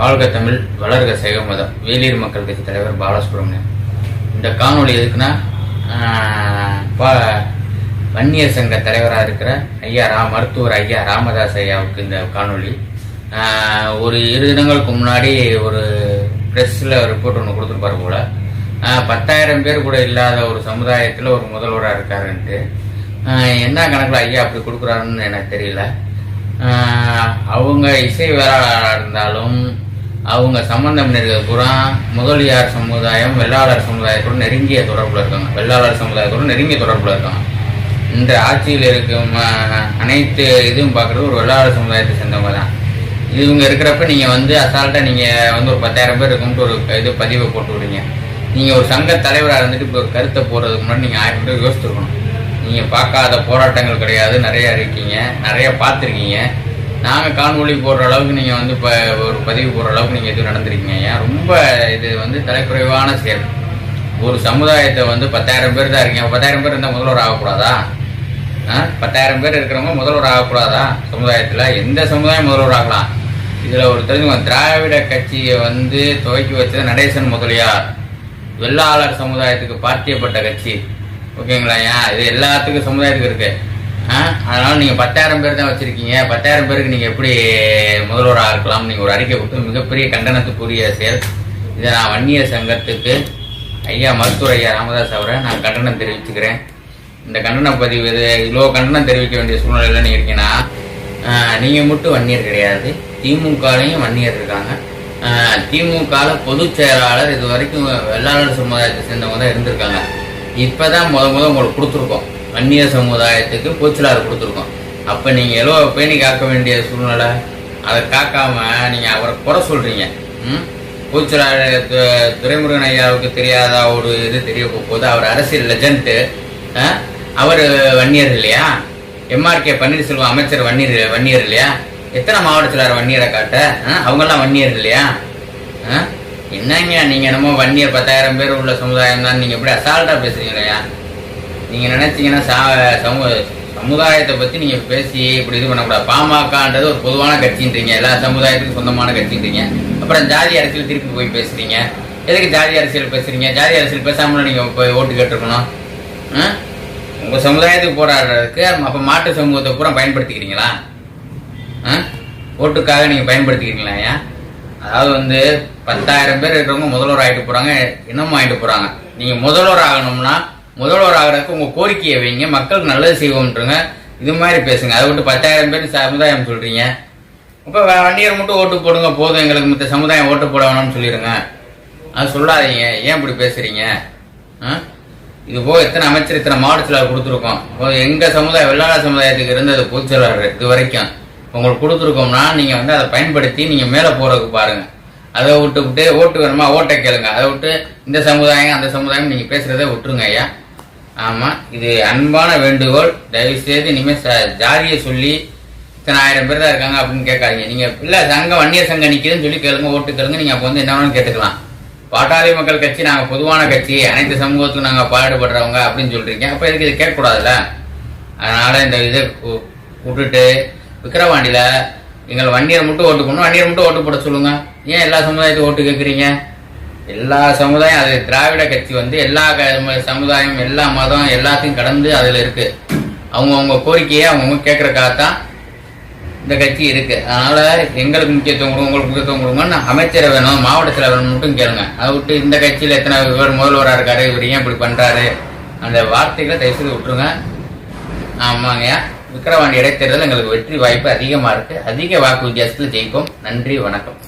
வாழ்க தமிழ் வளர்க சைவ மதம் வேலூர் மக்கள் கட்சி தலைவர் பாலசுப்ரமணியம். இந்த காணொளி எதுக்குன்னா பா- வன்னியர் சங்க தலைவராக இருக்கிற ஐயா ரா மருத்துவர் ஐயா ராமதாஸ் ஐயாவுக்கு இந்த காணொளி. ஒரு இரு தினங்களுக்கு முன்னாடி ஒரு ப்ரெஸ்ஸில் ரிப்போர்ட் ஒன்று கொடுத்துருப்பாரு போல். பத்தாயிரம் பேர் கூட இல்லாத ஒரு சமுதாயத்தில் ஒரு முதல்வராக இருக்காருன்ட்டு. என்ன கணக்கில் ஐயா அப்படி கொடுக்குறாருன்னு எனக்கு தெரியல. அவங்க இசை வேளாளராக இருந்தாலும் அவங்க சம்பந்தம் இருக்கிறது முதலியார் சமுதாயம் வெள்ளாளர் சமுதாயத்தோட நெருங்கிய தொடர்பில் இருக்காங்க. வெள்ளாளர் சமுதாயத்தோட நெருங்கிய தொடர்பில் இருக்காங்க. இந்த ஆட்சியில் இருக்கும் அனைத்து இதுவும் பார்க்குறது ஒரு வெள்ளாளர் சமுதாயத்தை சேர்ந்தவங்க தான். இவங்க இருக்கிறப்ப நீங்கள் வந்து அசால்ட்டாக நீங்கள் வந்து ஒரு பத்தாயிரம் பேர் இருக்கும்ட்டு ஒரு இது பதிவை போட்டு விடுங்க நீங்கள் ஒரு சங்க தலைவராக இருந்துட்டு இப்போ ஒரு கருத்தை போடுறதுக்கு முன்னாடி நீங்கள் ஆயிரம் பேர் யோசிச்சிருக்கணும். நீங்கள் பார்க்காத போராட்டங்கள் கிடையாது. நிறையா இருக்கீங்க. நிறையா பார்த்துருக்கீங்க. நாங்கள் காணொலி போடுற அளவுக்கு நீங்கள் வந்து இப்போ ஒரு பதிவு போடுற அளவுக்கு நீங்கள் எதுவும் நடந்திருக்கீங்க ஏன் ரொம்ப இது வந்து தலைக்குறைவான செயல். ஒரு சமுதாயத்தை வந்து பத்தாயிரம் பேர் தான் இருக்கீங்க. பத்தாயிரம் பேர் இருந்தால் முதல்வர் ஆகக்கூடாதா? ஆ? பத்தாயிரம் பேர் இருக்கிறவங்க முதல்வர் ஆகக்கூடாதா சமுதாயத்தில்? எந்த சமுதாயம் முதல்வர் ஆகலாம்? இதில் ஒரு தெரிஞ்சுக்கோங்க. திராவிட கட்சியை வந்து துவக்கி வச்சது நடேசன் முதலியார். வெள்ளாளர் சமுதாயத்துக்கு பார்த்தியப்பட்ட கட்சி. ஓகேங்களா ஏன் இது எல்லாத்துக்கும் சமுதாயத்துக்கு இருக்குது அதனால நீங்க பத்தாயிரம் பேர் தான் வச்சிருக்கீங்க. பத்தாயிரம் பேருக்கு நீங்க எப்படி முதல்வராக இருக்கலாம்? நீங்க ஒரு அறிக்கை கொடுத்து மிகப்பெரிய கண்டனத்துக்குரிய செயல். இதை நான் வன்னியர் சங்கத்துக்கு ஐயா மருத்துவர் ஐயா ராமதாஸ் அவரை நான் கண்டனம் தெரிவிச்சுக்கிறேன். இந்த கண்டன பதிவு இது இவ்வளோ கண்டனம் தெரிவிக்க வேண்டிய சூழ்நிலையில் நீங்கள் இருக்கீங்கன்னா நீங்கள் மட்டும் வன்னியர் கிடையாது. திமுகலையும் வன்னியர் இருக்காங்க. திமுகவில் பொதுச் செயலாளர் இது வரைக்கும் வெள்ளாளர் சமுதாயத்தை சேர்ந்தவங்க தான் இருந்திருக்காங்க. இப்போ தான் முத முத உங்களுக்கு கொடுத்துருக்கோம். வன்னியர் சமுதாயத்துக்கு பொதுச்செயலாளர் கொடுத்துருக்கோம். அப்போ நீங்கள் எவ்வளோ பேணி காக்க வேண்டிய சூழ்நிலை அதை காக்காம நீங்கள் அவரை குறை சொல்கிறீங்க ம்? பொதுச்செயலாளர் துரைமுருகன் ஐயாவுக்கு தெரியாத ஒரு இது தெரிய போகுது. அவர் அரசியல் லெஜண்ட்டு அவர் வன்னியர் இல்லையா? எம்ஆர்கே பன்னீர்செல்வம் அமைச்சர் வன்னியர் வன்னியர் இல்லையா? எத்தனை மாவட்டத்தில் வன்னியரை காட்ட? ஆ? அவங்கெல்லாம் வன்னியர் இல்லையா? ஆ? என்னங்க நீங்கள் என்னமோ வன்னியர் பத்தாயிரம் பேர் உள்ள சமுதாயம் தான் நீங்கள் எப்படி அசால்ட்டாக பேசுகிறீங்க இல்லையா? நீங்கள் நினைச்சீங்கன்னா சா- சமு- சமுதாயத்தை பற்றி நீங்கள் பேசி இப்படி இது பண்ணக்கூடாது. பாமகன்றது ஒரு பொதுவான கட்சின்றீங்க. எல்லா சமுதாயத்துக்கும் சொந்தமான கட்சின்றீங்க. அப்புறம் ஜாதி அரசியல் திருப்பி போய் பேசுகிறீங்க எதுக்கு ஜாதி அரசியல் பேசுகிறீங்க ஜாதி அரசியல் பேசாமல் நீங்கள் போய் ஓட்டு கேட்டிருக்கணும். ஆ? சமுதாயத்துக்கு போராடுறதுக்கு அப்போ மாட்டு சமூகத்தை பூரா பயன்படுத்திக்கிறீங்களா? ஆ? ஓட்டுக்காக நீங்கள் பயன்படுத்திக்கிறீங்களா ஏன் அதாவது வந்து பத்தாயிரம் பேர் இருக்கிறவங்க முதல்வர் ஆகிட்டு போகிறாங்க இன்னமும் ஆயிட்டு போகிறாங்க நீங்கள் முதல்வர் ஆகணும்னா முதல்வர் ஆகிறதுக்கு உங்கள் கோரிக்கையை வைங்க. மக்களுக்கு நல்லது செய்வோம்ன்றங்க. இது மாதிரி பேசுங்க. அதை விட்டு பத்தாயிரம் பேர் சமுதாயம் சொல்கிறீங்க இப்போ வ- வண்டியர் மட்டும் ஓட்டு போடுங்க போதும். எங்களுக்கு மற்ற சமுதாயம் ஓட்டு போட வேணாம்னு சொல்லிடுங்க. அது சொல்லாதீங்க. ஏன் இப்படி பேசுகிறீங்க ஆ? இது போக எத்தனை அமைச்சர் இத்தனை மாவட்ட செயலாளர் கொடுத்துருக்கோம். எங்கள் சமுதாயம் வெள்ளாள சமுதாயத்துக்கு இருந்தது பொதுச் செயலாளர் இது வரைக்கும். உங்களுக்கு கொடுத்துருக்கோம்னா நீங்கள் வந்து அதை பயன்படுத்தி நீங்கள் மேலே போகிறதுக்கு பாருங்கள் அதை விட்டு விட்டு ஓட்டு வேணுமா? ஓட்டை கேளுங்க. அதை விட்டு இந்த சமுதாயம் அந்த சமுதாயம் நீங்க பேசுறதை விட்டுருங்க ஐயா. ஆமா இது அன்பான வேண்டுகோள். தயவு செய்து இனிமே ஜாதியை சொல்லி இத்தனை ஆயிரம் பேர் தான் இருக்காங்க அப்படின்னு கேட்காதீங்க. நீங்க இல்ல சங்கம் வன்னியர் சங்கம் நிக்குதுன்னு சொல்லி கேளுங்க ஓட்டு கேளுங்க. நீங்க அப்ப வந்து என்ன வேணாலும் கேட்டுக்கலாம். பாட்டாளி மக்கள் கட்சி நாங்க பொதுவான கட்சி அனைத்து சமூகத்துக்கும் நாங்க பாடுபடுறவங்க அப்படின்னு சொல்றீங்க. அப்ப எதுக்கு இது கேட்கக்கூடாதுல்ல? அதனால இந்த இதை விட்டுட்டு விக்கிரவாண்டியில எங்கள் வன்னியர் மட்டும் ஓட்டு போடணும். வன்னியர் மட்டும் ஓட்டு போட சொல்லுங்க. ஏன் எல்லா சமுதாயத்தையும் ஓட்டு கேட்குறீங்க? எல்லா சமுதாயம் அது திராவிட கட்சி வந்து எல்லா க- சமுதாயம் எல்லா மதம் எல்லாத்தையும் கடந்து அதில் இருக்கு. அவங்கவுங்க கோரிக்கையை அவங்கவுங்க கேட்குறக்காக தான் இந்த கட்சி இருக்கு. அதனால எங்களுக்கு முக்கியத்துவம் கொடுங்க உங்களுக்கு முக்கியத்துவம் கொடுங்கன்னு அமைச்சரை வேணும் மாவட்ட செயலர் மட்டும் கேளுங்க. அதை விட்டு இந்த கட்சியில் எத்தனை இவர் முதல்வராக இருக்காரு இவர் ஏன் இப்படி பண்றாரு? அந்த வார்த்தைகளை தயவுசெய்து விட்டுருங்க. ஆமாங்கய்யா. விக்கிரவாண்டி இடைத்தேர்தல் எங்களுக்கு வெற்றி வாய்ப்பு அதிகமாக இருக்குது அதிக வாக்கு வித்தியாசத்தில் ஜெயிப்போம். நன்றி வணக்கம்.